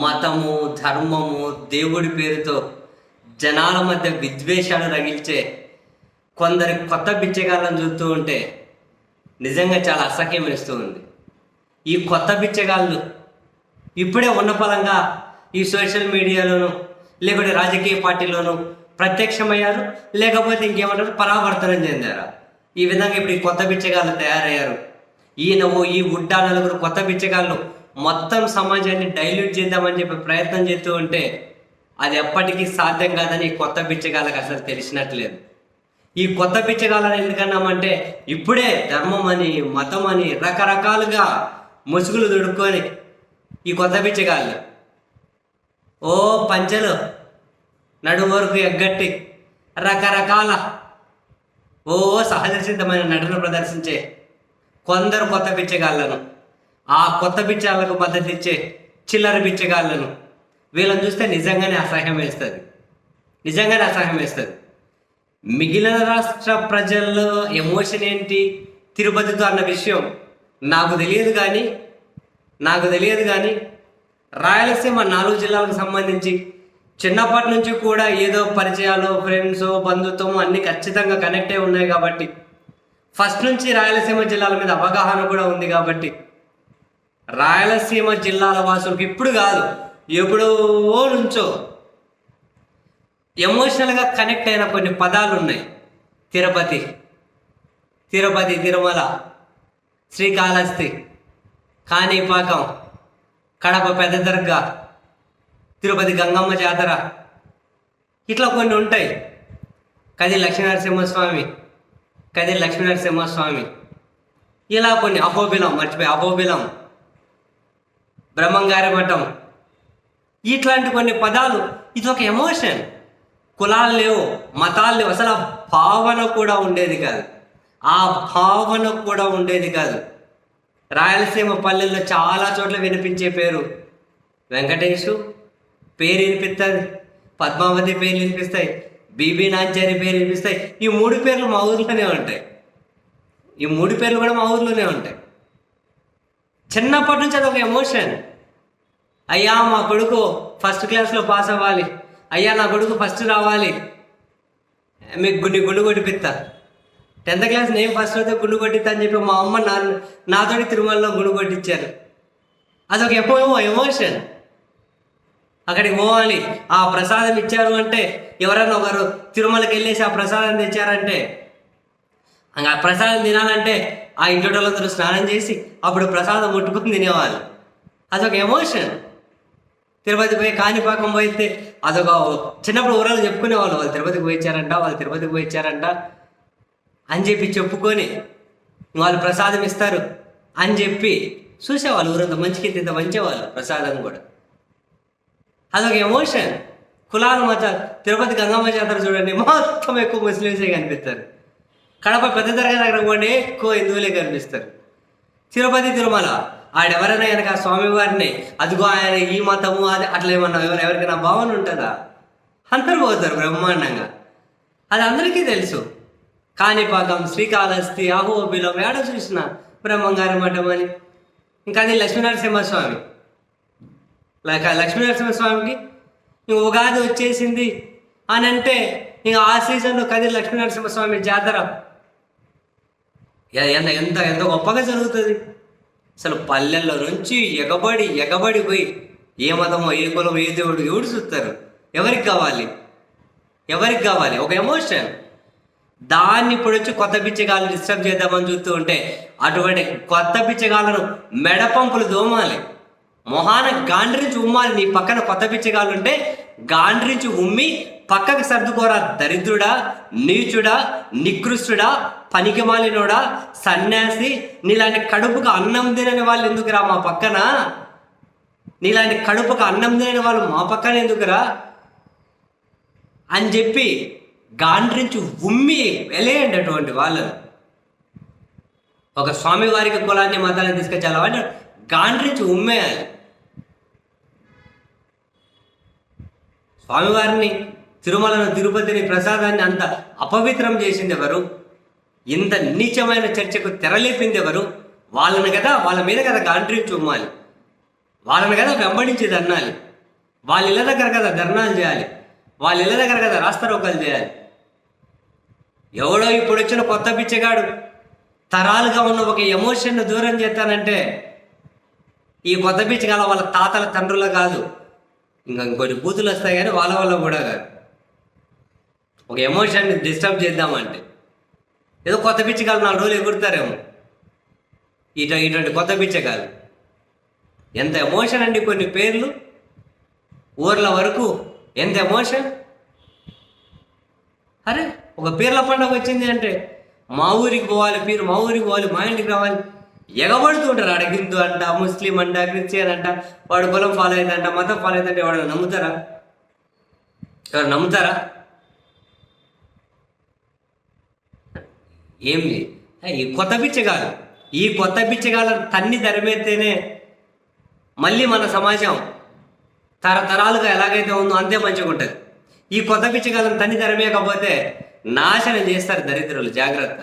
మతము ధర్మము దేవుడి పేరుతో జనాల మధ్య విద్వేషాలు రగిల్చే కొందరి కొత్త బిచ్చగాళ్ళని చూస్తూ ఉంటే నిజంగా చాలా అసహ్యం వేస్తూ ఉంది. ఈ కొత్త బిచ్చగాళ్ళు ఇప్పుడే ఉన్న ఫలంగా ఈ సోషల్ మీడియాలోను లేకుంటే రాజకీయ పార్టీలోను ప్రత్యక్షమయ్యారు లేకపోతే ఇంకేమంటారు పరావర్తనం చెందారు. ఈ విధంగా ఇప్పుడు ఈ కొత్త బిచ్చగాళ్ళు తయారయ్యారు. ఈయనవో ఈ గుడ్డ నలుగురు కొత్త బిచ్చగాళ్ళు మొత్తం సమాజాన్ని డైల్యూట్ చేద్దామని చెప్పి ప్రయత్నం చేస్తూ ఉంటే అది ఎప్పటికీ సాధ్యం కాదని ఈ కొత్త బిచ్చగాళ్ళకి అసలు తెలిసినట్లేదు ఈ కొత్త బిచ్చగాళ్ళని ఎందుకన్నామంటే ఇప్పుడే ధర్మం అని మతం అని రకరకాలుగా ముసుగులు దొడుక్కొని ఈ కొత్త బిచ్చగాళ్ళు. ఓ పంచలు నడు వరకు ఎగ్గట్టి రకరకాల ఓ సహజ సిద్ధమైన నటన ప్రదర్శించే కొందరు కొత్త పిచ్చగాళ్ళను ఆ కొత్త బిచ్చాలకు మద్దతు ఇచ్చే చిల్లర బిచ్చగాళ్ళను వీళ్ళని చూస్తే నిజంగానే అసహ్యం వేస్తుంది. నిజంగానే అసహ్యం వేస్తుంది. మిగిలిన రాష్ట్ర ప్రజల్లో ఎమోషన్ ఏంటి? తిరుపతితో అన్న విషయం నాకు తెలియదు కానీ నాకు తెలియదు కానీ రాయలసీమ నాలుగు జిల్లాలకు సంబంధించి చిన్నప్పటి నుంచి కూడా ఏదో పరిచయాలు ఫ్రెండ్స్ బంధుత్వం అన్ని ఖచ్చితంగా కనెక్ట్ అయి ఉన్నాయి కాబట్టి ఫస్ట్ నుంచి రాయలసీమ జిల్లాల మీద అవగాహన కూడా ఉంది కాబట్టి రాయలసీమ జిల్లాల వాసులకు ఇప్పుడు కాదు ఎప్పుడో నుంచో ఎమోషనల్గా కనెక్ట్ అయిన కొన్ని పదాలు ఉన్నాయి. తిరుపతి తిరుపతి తిరుమల శ్రీకాళహస్తి కాణిపాకం కడప పెద్ద దర్గా తిరుపతి గంగమ్మ జాతర ఇట్లా కొన్ని ఉంటాయి. కది లక్ష్మీనరసింహస్వామి కది లక్ష్మీనరసింహస్వామి ఇలా కొన్ని అహోబిలం మర్చిపోయి అహోబిలం బ్రహ్మంగారి మఠం. ఇట్లాంటి కొన్ని పదాలు ఇది ఒక ఎమోషన్ కులాలు లేవు మతాలు లేవు అసలు ఆ భావన కూడా ఉండేది కాదు. ఆ భావన కూడా ఉండేది కాదు. రాయలసీమ పల్లెల్లో చాలా చోట్ల వినిపించే పేరు వెంకటేషు పేరు వినిపిస్తుంది పద్మావతి పేర్లు వినిపిస్తాయి బీబీ నాంచారి పేరు వినిపిస్తాయి. ఈ మూడు పేర్లు మా ఊర్లోనే ఉంటాయి. ఈ మూడు పేర్లు కూడా మా ఊర్లోనే ఉంటాయి. చిన్నప్పటి నుంచి అది ఒక ఎమోషన్. అయ్యా మా కొడుకు ఫస్ట్ క్లాస్లో పాస్ అవ్వాలి. అయ్యా నా కొడుకు ఫస్ట్ రావాలి. మీకు గుండి గుండు కొట్టిపిస్తా. టెన్త్ క్లాస్ నేను ఫస్ట్ అయితే గుండు కొట్టిస్తా అని చెప్పి మా అమ్మ నా నాతోటి తిరుమలలో గుండు కొట్టించారు అదొక ఎప్పుడో ఎమోషన్. అక్కడికి పోవాలి. ఆ ప్రసాదం ఇచ్చారు అంటే ఎవరైనా ఒకరు తిరుమలకి వెళ్ళేసి ఆ ప్రసాదం తెచ్చారంటే ఇంకా ప్రసాదం తినాలంటే ఆ ఇంటి వాళ్ళందరూ స్నానం చేసి అప్పుడు ప్రసాదం ముట్టుకుని తినేవాళ్ళు. అదొక ఎమోషన్. తిరుపతి పోయి కాణిపాకం పోయితే అదొక చిన్నప్పుడు ఊరాలు చెప్పుకునేవాళ్ళు వాళ్ళు తిరుపతికి పోయించారంట వాళ్ళు తిరుపతికి పోయించారంట అని చెప్పి చెప్పుకొని వాళ్ళు ప్రసాదం ఇస్తారు అని చెప్పి చూసేవాళ్ళు ఊరంతా మంచికి ఇంత మంచేవాళ్ళు ప్రసాదం కూడా. అదొక ఎమోషన్. కులాలు మత తిరుపతి గంగమ్మ జాతర చూడండి మొత్తం ఎక్కువ ముస్లిమ్సే కనిపిస్తారు. కడప పెద్ద దర్గా దగ్గర పోండి ఎక్కువ హిందువులే కనిపిస్తారు. తిరుపతి తిరుమల ఆడెవరైనా కనుక స్వామివారిని అదిగో ఆయన ఈ మతము అది అట్లా ఏమన్నా ఎవరు ఎవరికైనా భావన ఉంటుందా? అందరు పోతారు బ్రహ్మాండంగా. అది అందరికీ తెలుసు. కాణిపాకం శ్రీకాళహస్తి అహోబిలం ఏడ చూసిన బ్రహ్మంగారి మఠం అని. ఇంకా అది లక్ష్మీనరసింహస్వామి. లక లక్ష్మీనరసింహస్వామికి ఇంక ఉగాది వచ్చేసింది అని అంటే ఇంక ఆ సీజన్లో కదిరి లక్ష్మీనరసింహస్వామి జాతర ఎంత ఎంత ఎంత గొప్పగా జరుగుతుంది? అసలు పల్లెల్లో నుంచి ఎగబడి ఎగబడి పోయి ఏ మతమో ఏ కులం ఏ దేవుడు ఎవడు చూస్తారు? ఎవరికి కావాలి? ఎవరికి కావాలి? ఒక ఎమోషన్. దాన్ని ఇప్పుడు వచ్చి కొత్త పిచ్చగాలను డిస్టర్బ్ చేద్దామని చూస్తూ ఉంటే అటువంటి కొత్త పిచ్చగాలను మెడపంపులు దోమాలి. మొహాన గాండ్రించి ఉమ్మాలి. నీ పక్కన కొత్త బిచ్చగాళ్ళు ఉంటే గాండ్రించి ఉమ్మి పక్కకు సర్దుకోరా. దరిద్రుడా నీచుడా నికృష్టుడా పనికిమాలినోడా? సన్యాసి నీలాంటి కడుపుకు అన్నం తినని వాళ్ళు ఎందుకురా మా పక్కన? నీలాంటి కడుపుకు అన్నం తినని వాళ్ళు మా పక్కన ఎందుకురా? అని చెప్పి గాండ్రించి ఉమ్మి వెలేయండి అటువంటి ఒక స్వామివారికి కులాన్ని మతాన్ని తీసుకొచ్చాలి అంటే గాండ్రించి ఉమ్మేయాలి. స్వామివారిని తిరుమలను తిరుపతిని ప్రసాదాన్ని అంత అపవిత్రం చేసింది ఎవరు ఇంత నీచమైన చర్చకు తెరలేపింది ఎవరు? వాళ్ళని కదా వాళ్ళ మీద కదా గాండ్రించి చుమ్మాలి. వాళ్ళని కదా వెంబడించి ధర్నాలి వాళ్ళ ఇళ్ళ దగ్గర కదా ధర్నాలు చేయాలి. వాళ్ళ ఇళ్ళ దగ్గర కదా రాస్తారోకలు చేయాలి. ఎవడో ఇప్పుడు వచ్చిన కొత్త పిచ్చగాడు తరాలుగా ఉన్న ఒక ఎమోషన్ను దూరం చేస్తానంటే ఈ కొత్త పిచ్చగాల వాళ్ళ తాతల తండ్రుల కాదు. ఇంకా ఇంకొన్ని బూతులు వస్తాయి కానీ వాళ్ళ వల్ల కూడా కాదు. ఒక ఎమోషన్ని డిస్టర్బ్ చేద్దామంటే. ఏదో కొత్త పిచ్చగాలు నాలుగు రోజులు ఎగురుతారేమో. ఇట ఇటువంటి కొత్త పిచ్చకాలు ఎంత ఎమోషన్ అండి కొన్ని పేర్లు? ఊర్ల వరకు ఎంత ఎమోషన్ అరే ఒక పీర్ల పండుగ వచ్చింది అంటే మా ఊరికి పోవాలి పీరు మా ఊరికి పోవాలి మా ఇంటికి రావాలి. ఎగబడుతుంటారు ఆడ హిందూ అంట ముస్లిం అంట క్రిస్టియన్ అంట వాడు కులం ఫాలో అయిందంట మతం ఫాలో అయిందంటే వాడు నమ్ముతారా? ఎవరు నమ్ముతారా? ఏంది ఈ కొత్త పిచ్చగాలు ఈ కొత్త పిచ్చగాళ్ళ తన్ని తరిమేస్తేనే మళ్ళీ మన సమాజం తరతరాలుగా ఎలాగైతే ఉందో అంతే మంచిగా ఉంటుంది. ఈ కొత్త పిచ్చగాళ్ళని తన్ని ధరమేయకపోతే నాశనం చేస్తారు దరిద్రులు జాగ్రత్త.